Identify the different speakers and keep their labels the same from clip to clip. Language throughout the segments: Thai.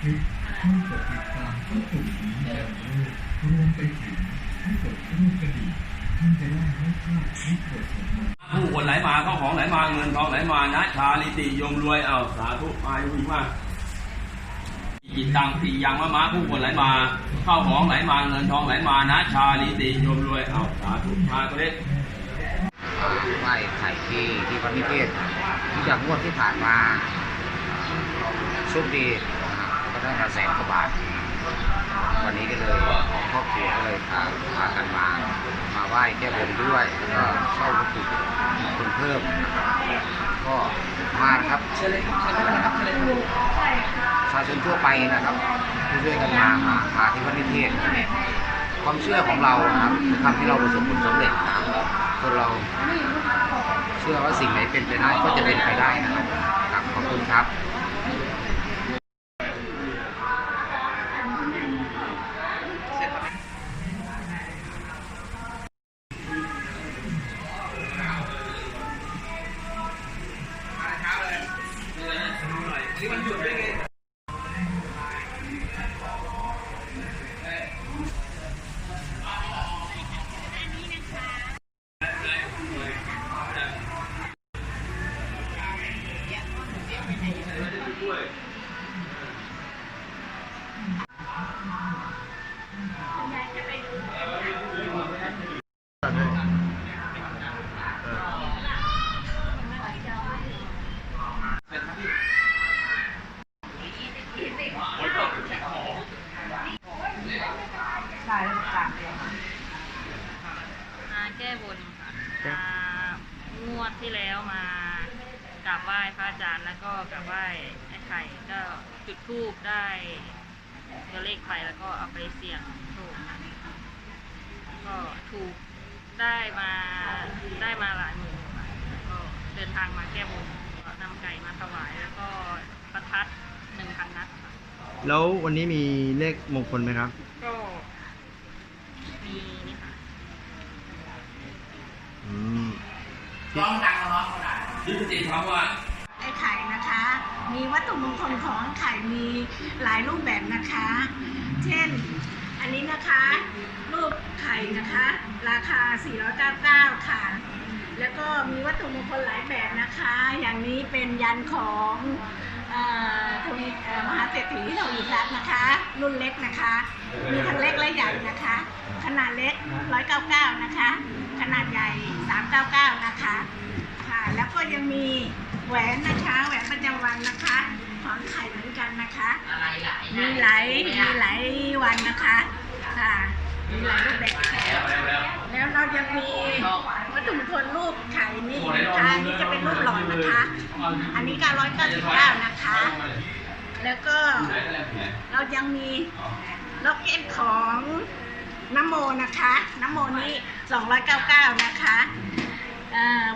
Speaker 1: คลิปให้กดติดตามเพื่อปุ่สีแดงโลกรวมไปถึงให้กดรูปกระดิ่งท่านจะได้ไม่พลาดคลิปบทสนทนา
Speaker 2: ผู้คนไหลมาเข้าของไหลมาเงินทองไหลมานะชาลิติโยมรวยเอาสาธุอายุยิ่มากจิตตังปียังมะมาผู้คนไหลมาเข้าของไหลมาเงินทองไหลมานะชาลิติโยมรวยเอาสาธุมาก็เล็ก
Speaker 3: ไหว้ไข่ที่ที่วัดนิเทศที่จากงวดที่ผ่านมาโชคดี ได้มาแสนกว่าบาท วันนี้ก็เลยของครอบครัวก็เลยพาพากันมามาไหว้แก้บนด้วยแล้วก็เช่าวัตถุคลเพิ่มนะครับก็มานะครับเชิญเลยเชิญเลยครับเชิญเลยประชาชนทั่วไปนะครับที่ช่วยกันมามาาที่วัดนิเทศเนี่ยความเชื่อของเรานะครับทำให้เราประสบผลสำเร็จนะครับคนเราเชื่อว่าสิ่งไหนเป็นไปได้ก็จะเป็นไปได้นะครับขอบคุณครับ
Speaker 4: มาแก้บน มางวดที่แล้วมากราบไหว้พระอาจารย์แล้วก็กราบไหว้ไอ้ไข่ก็จุดธูปได้ตัวเลขไปแล้วก็เอาไปเสี่ยงโชคค่ะก็ถูกได้มาได้มาหลายหมื่นค่ะแล้วก็เดินทางมาแก้บนก็นำไก่มาถวายแล้วก็ประทัดหนึ่งพันนัดค่ะ
Speaker 5: แล้ววันนี้มีเลขมงคลไหมครับ
Speaker 4: ก็มีนี่ค่ะ
Speaker 5: อืม
Speaker 2: ที่ปฏิถามว่า
Speaker 6: ไอ้ไข่นะคะ มีวัตถุมงคลของไข่มีหลายรูปแบบนะคะ เช่น อันนี้นะคะ รูปไข่นะคะ ราคา 499 ค่ะ แล้วก็มีวัตถุมงคลหลายแบบนะคะ อย่างนี้เป็นยันของเอ่อทวีเอ่อมหาเศรษฐีทวีทรัพย์นะคะ รุ่นเล็กนะคะ มีทั้งเล็กและใหญ่นะคะ ขนาดเล็ก 199 นะคะ ขนาดใหญ่ 399 นะคะ ค่ะ แล้วก็ยัง มีแหวนนะคะแหวนประจำวันนะคะของไข่เหมือนกันนะคะมีหลายมีหลายวันนะคะค่ะมีหลายรูปแบบค่ะแล้วเรายังมีวัตถุมงคลรูปไข่นี่นะคะนี่จะเป็นรูปหลอดนะคะ อันนี้ 999 นะคะ แล้วก็เรายังมีล็อกเก็ตของน้ำโมนะคะ น้ำโมนี่299 นะคะเอ่อ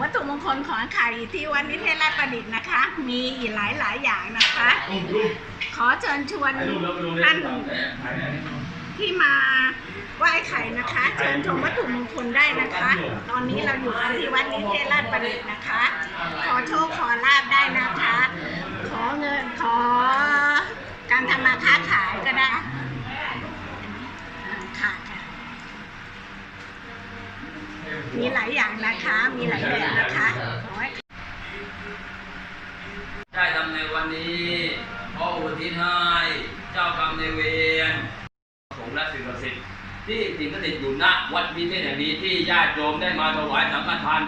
Speaker 6: วัตถุมงคลของไข่ที่วัดนิเทศราชประดิษฐ์นะคะ มีอีกหลายหลายอย่างนะคะ ขอเชิญชวนท่านที่มาไหว้ไข่นะคะ เชิญชมวัตถุมงคลได้นะคะ ตอนนี้เราอยู่ที่วัดนิเทศราชประดิษฐ์นะคะ ขอโชคขอลาบได้นะคะ ขอเงินขอการทำมาค้าขายก็ได้ค่ะค่ะ มีหลายอย่างนะคะ มีหลายแบบนะคะให้
Speaker 2: ได้ทำในวันนี้ขออุทิศให้เจ้ากรรมในเวรสงฆ์และสิ่งศักดิ์สิทธิ์ที่สิ่งศักดิ์สิทธิ์อยู่ณวัดวิเทศแห่งนี้ที่ญาติโยมได้มาถวายสังฆทาน